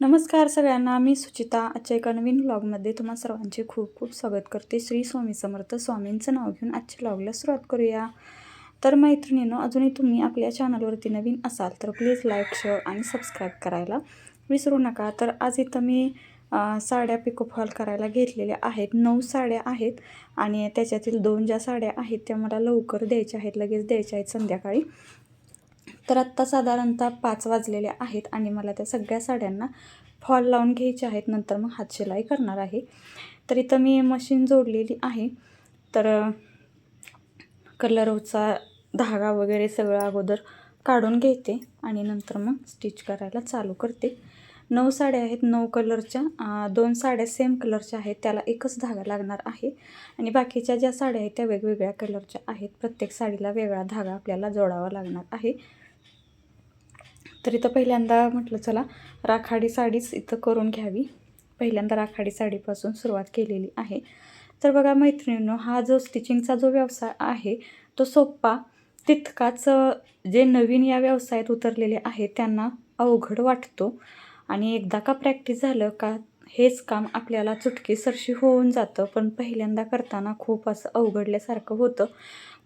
नमस्कार सगळ्यांना मी सुचिता. आजच्या एका नवीन ब्लॉगमध्ये तुम्हा सर्वांचे खूप खूप स्वागत करते. श्री स्वामी समर्थ स्वामींचं नाव घेऊन आजच्या ब्लॉगला सुरुवात करूया. तर मैत्रिणीनं अजूनही तुम्ही आपल्या चॅनलवरती नवीन असाल तर प्लीज लाईक शेअर आणि सबस्क्राईब करायला विसरू नका. तर आज इथं मी साड्या साड्या पिकोफॉल करायला घेतलेल्या आहेत. नऊ साड्या आहेत आणि त्याच्यातील दोन ज्या साड्या आहेत त्या मला लवकर द्यायच्या आहेत. लगेच द्यायच्या आहेत संध्याकाळी. तर आत्ता साधारणतः पाच वाजलेले आहेत आणि मला त्या सगळ्या साड्यांना फॉल लावून घ्यायचे आहेत. नंतर मग हात शिलाई करणार आहे. तर इथं मी मशीन जोडलेली आहे. तर कलरचा धागा वगैरे सगळं अगोदर काढून घेते आणि नंतर मग स्टिच करायला चालू करते. नऊ साड्या आहेत नऊ कलरच्या. दोन साड्या सेम कलरच्या आहेत. त्याला एकच धागा लागणार आहे. आणि बाकीच्या ज्या साड्या आहेत त्या वेगवेगळ्या कलरच्या आहेत. प्रत्येक साडीला वेगळा धागा आपल्याला जोडावा लागणार आहे. तर इथं पहिल्यांदा म्हटलं चला राखाडी साडीच इथं करून घ्यावी. पहिल्यांदा राखाडी साडीपासून सुरुवात केलेली आहे. तर बघा मैत्रिणींनो हा जो स्टिचिंगचा जो व्यवसाय आहे तो सोप्पा तितकाच जे नवीन या व्यवसायात उतरलेले आहेत त्यांना अवघड वाटतो. आणि एकदा का प्रॅक्टिस झालं का हेच काम आपल्याला चुटकीसरशी होऊन जातं पण पहिल्यांदा करताना खूप असं अवघडल्यासारखं होतं.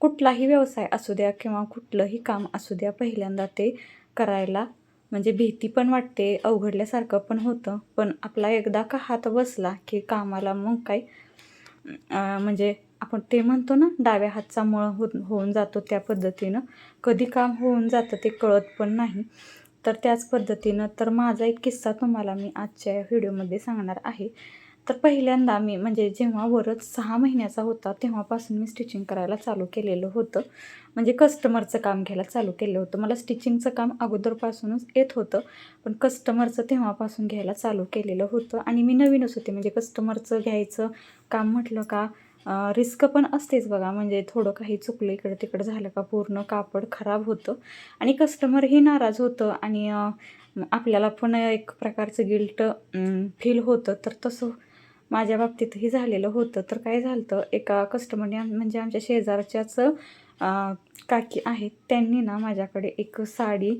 कुठलाही व्यवसाय असू द्या किंवा कुठलंही काम असू द्या पहिल्यांदा ते करायला. म्हणजे भीती पण वाटते अवघडल्यासारखं पण होतं. पण आपला एकदा का हात बसला की कामाला मग काय? म्हणजे आपण ते म्हणतो ना डाव्या हातचा मळ हो होऊन जातो त्या पद्धतीनं. कधी काम होऊन जातं ते कळत पण नाही. तर त्याच पद्धतीनं तर माझा एक किस्सा तुम्हाला मी आजच्या व्हिडिओमध्ये सांगणार आहे. तर पहिल्यांदा मी म्हणजे जेव्हा वरच सहा महिन्याचा होता तेव्हापासून मी स्टिचिंग करायला चालू केलेलं होतं. म्हणजे कस्टमरचं काम घ्यायला चालू केलं होतं. मला स्टिचिंगचं काम अगोदरपासूनच येत होतं पण कस्टमरचं तेव्हापासून घ्यायला चालू केलेलं होतं. आणि मी नवीनच होते म्हणजे कस्टमरचं घ्यायचं काम म्हटलं का रिस्क पण असतेच बघा. म्हणजे थोडं काही चुकलं इकडं तिकडं झालं का पूर्ण कापड खराब होतं. आणि कस्टमरही नाराज होतं आणि आपल्याला पण एक प्रकारचं गिल्ट फील होतं. तर तसं माझ्या बाबतीतही झालेलं होतं. तर काय झालं होतं एका कस्टमरने म्हणजे आमच्या शेजारच्याच काकी आहेत त्यांनी ना माझ्याकडे एक साडी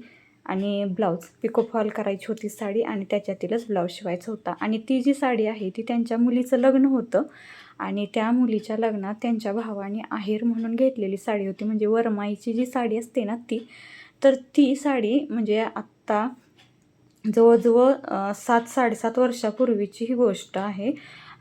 आणि ब्लाऊज पिकोफॉल करायची होती साडी आणि त्याच्यातीलच ब्लाऊज शिवायचा होता. आणि ती जी साडी आहे ती त्यांच्या मुलीचं लग्न होतं. आणि त्या मुलीच्या लग्नात त्यांच्या भावाने आहेर म्हणून घेतलेली साडी होती. म्हणजे वरमाईची जी साडी असते ना ती तर ती साडी म्हणजे आत्ता जवळजवळ सात साडेसात वर्षापूर्वीची ही गोष्ट आहे.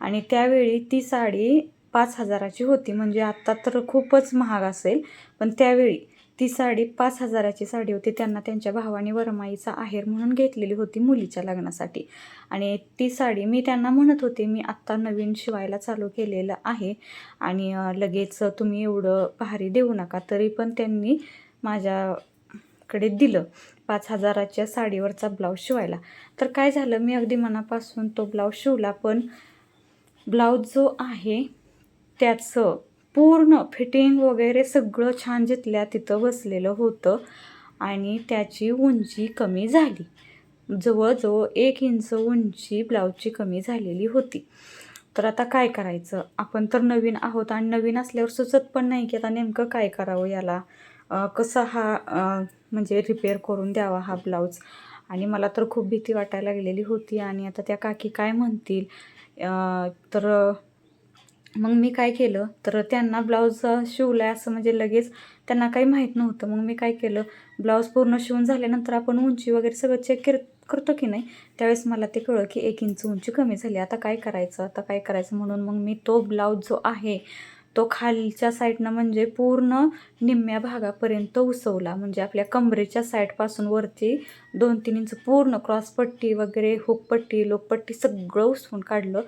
आणि त्यावेळी ती साडी पाच हजाराची होती. म्हणजे आत्ता तर खूपच महाग असेल. पण त्यावेळी ती साडी पाच हजाराची साडी होती. त्यांना त्यांच्या भावाने वरमाईचा आहेर म्हणून घेतलेली होती मुलीच्या लग्नासाठी. आणि ती साडी मी त्यांना म्हणत होते मी आत्ता नवीन शिवायला चालू केलेलं आहे. आणि लगेच तुम्ही एवढं भारी देऊ नका. तरी पण त्यांनी माझ्याकडे दिलं. पाच हजाराच्या साडीवरचा ब्लाऊज शिवायला. तर काय झालं मी अगदी मनापासून तो ब्लाऊज शिवला पण ब्लाऊज जो आहे त्याचं पूर्ण फिटिंग वगैरे सगळं छान जिथल्या तिथं बसलेलं होतं आणि त्याची उंची कमी झाली. जवळजवळ एक इंच उंची ब्लाऊजची कमी झालेली होती. तर आता काय करायचं? आपण तर नवीन आहोत आणि नवीन असल्यावर सुचत पण नाही की आता नेमकं काय करावं याला. कसा हा म्हणजे रिपेअर करून द्यावा हा ब्लाऊज आणि मला तर खूप भीती वाटायला लागलेली होती आणि आता त्या काकी काय म्हणतील? तर मग मी काय केलं? तर त्यांना ब्लाऊज शिवला आहे असं म्हणजे लगेच त्यांना काही माहीत नव्हतं. मग मी काय केलं? ब्लाऊज पूर्ण शिवून झाल्यानंतर आपण उंची वगैरे सगळं चेक कर करतो की नाही? त्यावेळेस मला ते कळलं की एक इंच उंची कमी झाली. आता काय करायचं? आता काय करायचं? म्हणून मग मी तो ब्लाऊज जो आहे तो खालच्या साईडनं म्हणजे पूर्ण निम्म्या भागापर्यंत उसवला. म्हणजे आपल्या कमरेच्या साईडपासून वरती दोन तीन इंच पूर्ण क्रॉसपट्टी वगैरे हुकपट्टी लोकपट्टी सगळं उसवून काढलं.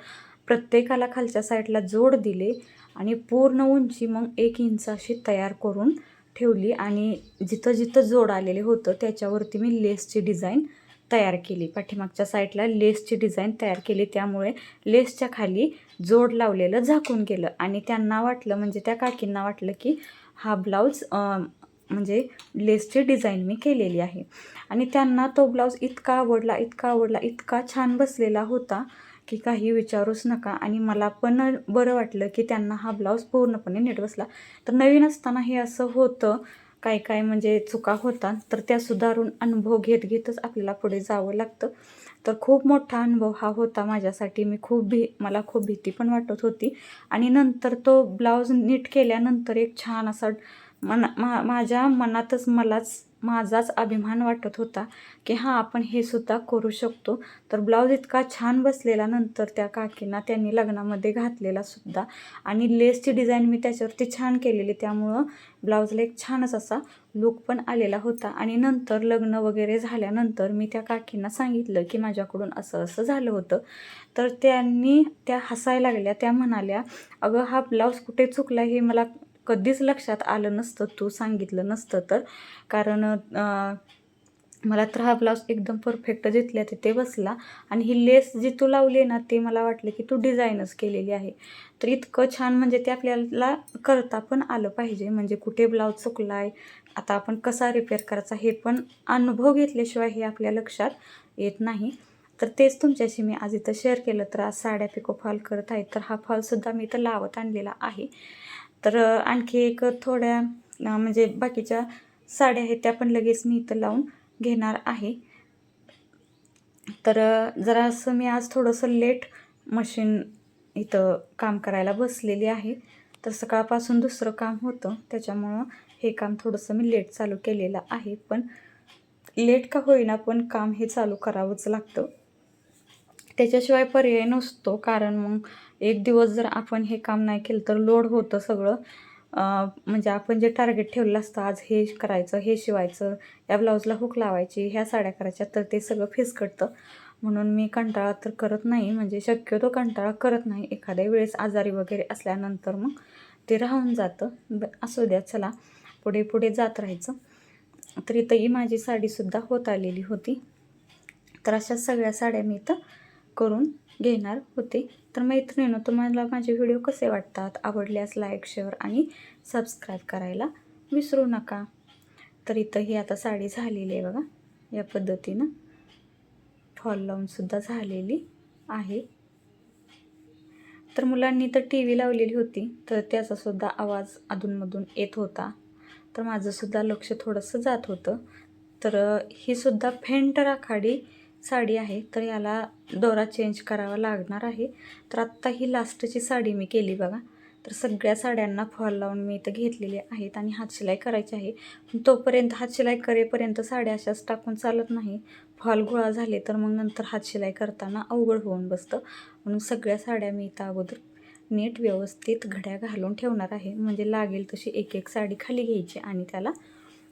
प्रत्येकाला खालच्या साईडला जोड दिले आणि पूर्ण उंची मग एक इंच अशी तयार करून ठेवली. आणि जिथं जिथं जोड आलेले होतं त्याच्यावरती मी लेसची डिझाईन तयार केली. पाठीमागच्या साईडला लेसची डिझाईन तयार केली. त्यामुळे लेसच्या खाली जोड लावलेलं झाकून गेलं. आणि त्यांना वाटलं म्हणजे त्या काकींना वाटलं की हा ब्लाऊज म्हणजे लेसची डिझाईन मी केलेली आहे. आणि त्यांना तो ब्लाऊज इतका आवडला इतका आवडला इतका छान बसलेला होता की काही विचारूच नका. आणि मला पण बरं वाटलं की त्यांना हा ब्लाऊज पूर्णपणे नीट बसला. तर नवीन असताना हे असं होतं. काय काय म्हणजे चुका होतात तर त्या सुधारून अनुभव घेत घेतच आपल्याला पुढे जावं लागतं. तर खूप मोठा अनुभव हा होता माझ्यासाठी. मी खूप भी मला खूप भीती पण वाटत होती. आणि नंतर तो ब्लाऊज नीट केल्यानंतर एक छान असा मना मा माझ्या मनातच मलाच माझाच अभिमान वाटत होता की हां आपण हे सुद्धा करू शकतो. तर ब्लाऊज इतका छान बसलेला नंतर त्या काकींना त्यांनी लग्नामध्ये घातलेला सुद्धा. आणि लेसची डिझाईन मी त्याच्यावरती छान केलेली त्यामुळं ब्लाऊजला एक छानच असा लुक पण आलेला होता. आणि नंतर लग्न वगैरे झाल्यानंतर मी त्या काकींना सांगितलं की माझ्याकडून असं असं झालं होतं. तर त्यांनी त्या हसायला लागल्या त्या म्हणाल्या अगं हा ब्लाऊज कुठे चुकला हे मला कधीच लक्षात आलं नसतं तू सांगितलं नसतं तर. कारण मला तर हा ब्लाऊज एकदम परफेक्ट जिथल्या तिथे बसला आणि ही लेस जी तू लावली आहे ना ते मला वाटलं की तू डिझाईनच केलेली आहे. तर इतकं छान म्हणजे ते आपल्याला करता पण आलं पाहिजे. म्हणजे कुठे ब्लाऊज चुकला आहे आता आपण कसा रिपेअर करायचा हे पण अनुभव घेतल्याशिवाय हे आपल्या लक्षात येत नाही. तर तेच तुमच्याशी मी आज इथं शेअर केलं. तर आज साड्या पिको फॉल करत आहे. तर हा फॉलसुद्धा मी इथं लावत आणलेला आहे. तर आणखी एक थोड्या म्हणजे बाकीच्या साड्या आहेत त्या पण लगेच मी इथं लावून घेणार आहे. तर जरा असं मी आज थोडंसं लेट मशीन इथं काम करायला बसलेली आहे. तर सकाळपासून दुसरं काम होतं. त्याच्यामुळं हे काम थोडंसं मी लेट चालू केलेलं आहे. पण लेट का होईना पण काम हे चालू करावंच लागतं. त्याच्याशिवाय पर्याय नसतो. कारण मग एक दिवस जर आपण हे काम नाही केलं तर लोड होतं सगळं. म्हणजे आपण जे टार्गेट ठेवलेलं असतं आज हे करायचं हे शिवायचं या ब्लाऊजला हुक लावायची ह्या साड्या करायच्या तर ते सगळं फिसकटतं. म्हणून मी कंटाळा तर करत नाही. म्हणजे शक्यतो कंटाळा करत नाही. एखाद्या वेळेस आजारी वगैरे असल्यानंतर मग ते राहून जातं. ब असू द्या चला. पुढे पुढे जात राहायचं. तर इथंही माझी साडीसुद्धा होत आलेली होती. तर अशा सगळ्या साड्या मी इथं करून घेणार होते. तर मैत्रिणीनं तुम्हाला माझे व्हिडिओ कसे वाटतात? आवडल्यास लाईक शेअर आणि सबस्क्राईब करायला विसरू नका. तर इथं ही आता साडी झालेली आहे बघा. या पद्धतीनं फॉल लावूनसुद्धा झालेली आहे. तर मुलांनी तर टी व्ही लावलेली होती तर त्याचासुद्धा आवाज अधूनमधून येत होता. तर माझंसुद्धा लक्ष थोडंसं जात होतं. तर ही सुद्धा फेंट राखाडी साडी आहे तर याला दोरा चेंज करावा लागणार आहे. तर आत्ता ही लास्टची साडी मी केली बघा. तर सगळ्या साड्यांना फॉल लावून मी इथं घेतलेले आहेत आणि हातशिलाई करायची आहे. तोपर्यंत हातशिलाई करेपर्यंत साड्या अशाच टाकून चालत नाही. फॉल गोळा झाले तर मग नंतर हातशिलाई करताना अवघड होऊन बसतं. म्हणून सगळ्या साड्या मी इथं अगोदर नीट व्यवस्थित घड्या घालून ठेवणार आहे. म्हणजे लागेल तशी एक एक साडी खाली घ्यायची आणि त्याला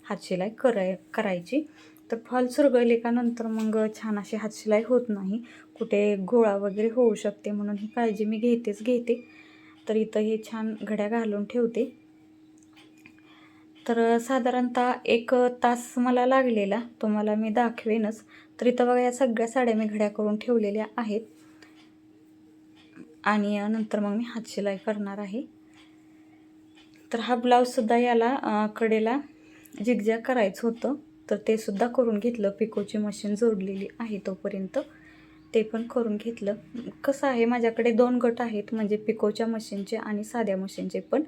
हातशिलाई कराय करायची. तर फॉल चुरगळले का नंतर मग छान अशी हातशिलाई होत नाही. कुठे गोळा वगैरे होऊ शकते म्हणून ही काळजी मी घेतेच घेते. तर इथं हे छान घड्या घालून ठेवते. तर साधारणतः एक तास मला लागलेला. तुम्हाला मी दाखवेनच. तर इथं बघा या सगळ्या साड्या मी घड्या करून ठेवलेल्या आहेत. आणि नंतर मग मी हातशिलाई करणार आहे. तर हा ब्लाऊजसुद्धा याला कडेला जिगजॅग करायचं होतं. तर ते सुद्धा करून घेतलं. पिकोची मशीन जोडलेली आहे तोपर्यंत. ते पण करून घेतलं. कसं आहे माझ्याकडे दोन गट आहेत. म्हणजे पिकोच्या मशीनचे आणि साध्या मशीनचे पण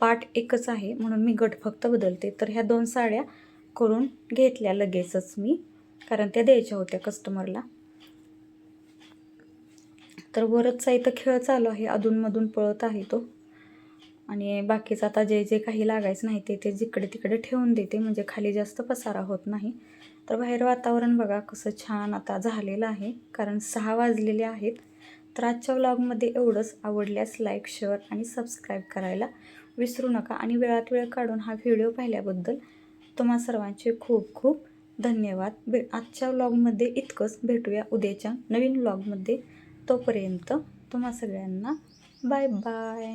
पाठ एकच आहे. म्हणून मी गट फक्त बदलते. तर ह्या दोन साड्या करून घेतल्या लगेचच मी. कारण त्या द्यायच्या होत्या कस्टमरला तर वरचा इथं खेळ चालू आहे. अधूनमधून पळत आहे तो. आणि बाकीचं आता जे जे काही लागायचं नाही ते ते जिकडे तिकडे ठेवून देते. म्हणजे खाली जास्त पसारा होत नाही. तर बाहेर वातावरण बघा कसं छान आता झालेलं आहे. कारण सहा वाजलेले आहेत. तर आजच्या व्लॉगमध्ये एवढंच. आवडल्यास लाईक शेअर आणि सबस्क्राईब करायला विसरू नका. आणि वेळात वेळ काढून हा व्हिडिओ पाहिल्याबद्दल तुम्हा सर्वांचे खूप खूप धन्यवाद. भे आजच्या व्लॉगमध्ये इतकंच. भेटूया उद्याच्या नवीन व्लॉगमध्ये तोपर्यंत तुम्हा सगळ्यांना बाय बाय